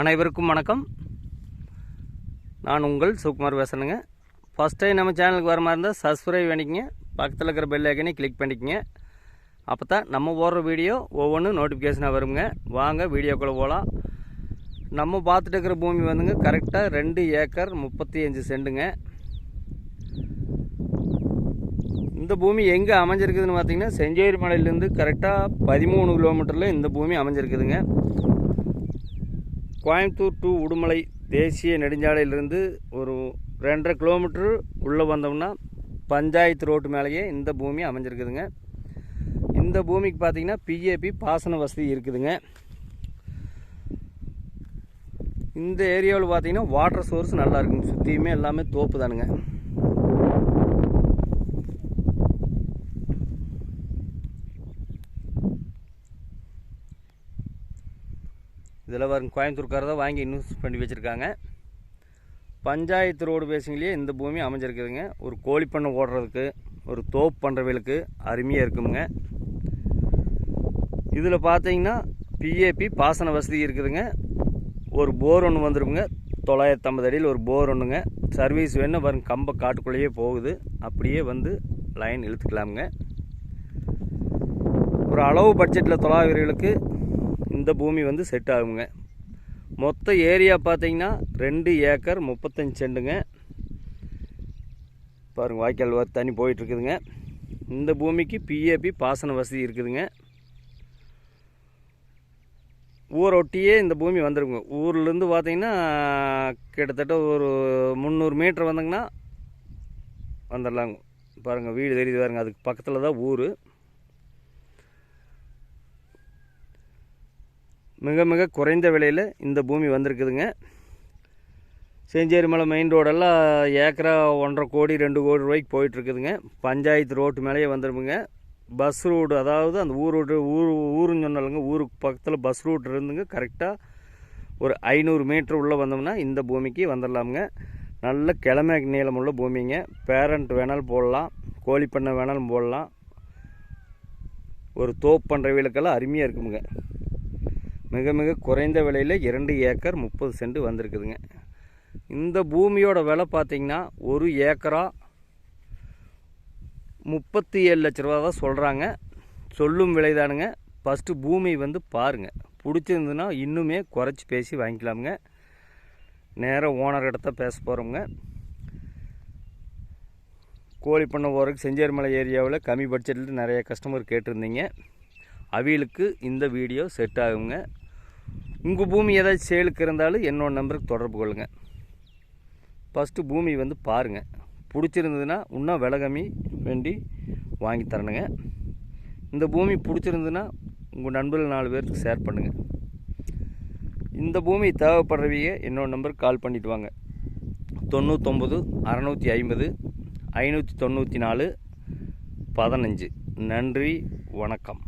அனைவருக்கும் வணக்கம். நான் உங்கள் சுகுமார் பேசுகிறேங்க ஃபஸ்ட் டைம் நம்ம சேனலுக்கு வர மாதிரி இருந்தால் சப்ஸ்கிரைப் பண்ணிக்கங்க. பக்கத்தில் இருக்கிற பெல் ஐக்கனே கிளிக் பண்ணிக்கங்க. அப்போ தான் நம்ம போடுற வீடியோ ஒவ்வொன்றும் நோட்டிஃபிகேஷனாக வருங்க. வாங்க வீடியோக்குள்ளே போகலாம் நம்ம பார்த்துட்டு இருக்கிற பூமி வந்துங்க கரெக்டாக ரெண்டு ஏக்கர் முப்பத்தி அஞ்சு சென்ட்டுங்க இந்த பூமி எங்கே அமைஞ்சிருக்குதுன்னு பார்த்தீங்கன்னா செஞ்சேரி மலையிலேருந்து கரெக்டாக பதிமூணு கிலோமீட்டரில் இந்த பூமி அமைஞ்சிருக்குதுங்க. கோயம்புத்தூர் டு உடுமலை தேசிய நெடுஞ்சாலையிலிருந்து ஒரு ரெண்டரை கிலோமீட்ரு உள்ளே வந்தோம்னா பஞ்சாயத்து ரோட்டு மேலேயே இந்த பூமி அமைஞ்சிருக்குதுங்க. இந்த பூமிக்கு பார்த்தீங்கன்னா பிஏபி பாசன வசதி இருக்குதுங்க. இந்த ஏரியாவில் பார்த்தீங்கன்னா வாட்டர் சோர்ஸ் நல்லா இருக்குங்க. சுற்றியுமே எல்லாமே தோப்பு தானுங்க. இதில் வரும் கோயம்புத்தூர்கார தான் வாங்கி இன்வெஸ்ட் பண்ணி வச்சுருக்காங்க. பஞ்சாயத்து ரோடு பேசிங்லேயே இந்த பூமி அமைஞ்சிருக்குதுங்க. ஒரு கோழி பண்ணை ஓடுறதுக்கு ஒரு தோப்பு பண்ணுறவங்களுக்கு அருமையாக இருக்குங்க இதில் பார்த்தீங்கன்னா பிஏபி பாசன வசதி இருக்குதுங்க. ஒரு போர் ஒன்று வந்துடுங்க தொள்ளாயிரத்தி ஐம்பது அடியில் ஒரு போர் ஒன்றுங்க சர்வீஸ் வேணும் வரும் கம்ப காட்டுக்குள்ளேயே போகுது. அப்படியே வந்து லைன் இழுத்துக்கலாமுங்க. ஒரு அளவு பட்ஜெட்டில் தொலாவிர்களுக்கு இந்த பூமி வந்து செட் ஆகுங்க. மொத்த ஏரியா பார்த்தீங்கன்னா ரெண்டு ஏக்கர் முப்பத்தஞ்சு செண்டுங்க. பாருங்கள் வாய்க்கால் வர தண்ணி போயிட்டுருக்குதுங்க. இந்த பூமிக்கு பிஏபி பாசன வசதி இருக்குதுங்க. ஊரை ஒட்டியே இந்த பூமி வந்துருங்க. ஊர்லேருந்து பார்த்தீங்கன்னா கிட்டத்தட்ட ஒரு முந்நூறு மீட்டர் வந்தங்கன்னா வந்துடலாங்க. பாருங்கள் வீடு தெரியுது பாருங்க அதுக்கு பக்கத்தில் தான் ஊர். மிக மிக குறைந்த விலையில் இந்த பூமி வந்திருக்குதுங்க. செஞ்சேரிமலை மெயின் ரோடெல்லாம் ஏக்கரா ஒன்றரை கோடி ரெண்டு கோடி ரூபாய்க்கு போயிட்டுருக்குதுங்க. பஞ்சாயத்து ரோட்டு மேலேயே வந்துருமுங்க பஸ் ரூட் அதாவது அந்த ஊர் ரோடு ஊர் ஊருன்னு சொன்னாலுங்க ஊருக்கு பக்கத்தில் பஸ் ரூட் இருந்துங்க. கரெக்டாக ஒரு ஐநூறு மீட்ரு உள்ளே வந்தோம்னா இந்த பூமிக்கு வந்துடலாமுங்க. நல்ல கிழமை நீளமுள்ள பூமிங்க. பேரண்ட் வேணாலும் போடலாம் கோழி பண்ணை வேணாலும் போடலாம். ஒரு தோப்பு பண்ணுற வீலுக்கெல்லாம் அருமையாக இருக்குமுங்க. மிக மிக குறைந்த விலையில் இரண்டு ஏக்கர் முப்பது சென்ட் வந்திருக்குதுங்க. இந்த பூமியோட விலை பார்த்திங்கன்னா ஒரு ஏக்கரா முப்பத்தி ஏழு லட்ச ரூபா தான் சொல்கிறாங்க சொல்லும் விலைதானுங்க. ஃபஸ்ட்டு பூமி வந்து பாருங்கள் பிடிச்சிருந்துன்னா இன்னுமே குறைச்சி பேசி வாங்கிக்கலாமுங்க. நேராக ஓனர்கிட்ட தான் பேச போகிறோங்க கோழி பண்ண போகிறதுக்கு செஞ்சேரிமலை ஏரியாவில் கம்மி பட்ஜெட்டில் நிறைய கஸ்டமர் கேட்டிருந்தீங்க. அவிகளுக்கு இந்த வீடியோ செட் ஆகுங்க. உங்கள் பூமி ஏதாச்சும் சேலுக்கு இருந்தாலும் என்னோட நம்பருக்கு தொடர்பு கொள்ளுங்கள் ஃபஸ்ட்டு பூமி வந்து பாருங்கள் பிடிச்சிருந்ததுன்னா இன்னும் விலை கம்மி வேண்டி வாங்கி தரணுங்க. இந்த பூமி பிடிச்சிருந்ததுன்னா உங்கள் நண்பர்கள் நாலு பேருக்கு ஷேர் பண்ணுங்கள் இந்த பூமி தேவைப்படுறவங்க என்னோட நம்பருக்கு கால் பண்ணிட்டு வாங்க. தொண்ணூத்தொம்பது அறநூற்றி ஐம்பது ஐநூற்றி தொண்ணூற்றி நாலு பதினஞ்சு. நன்றி வணக்கம்.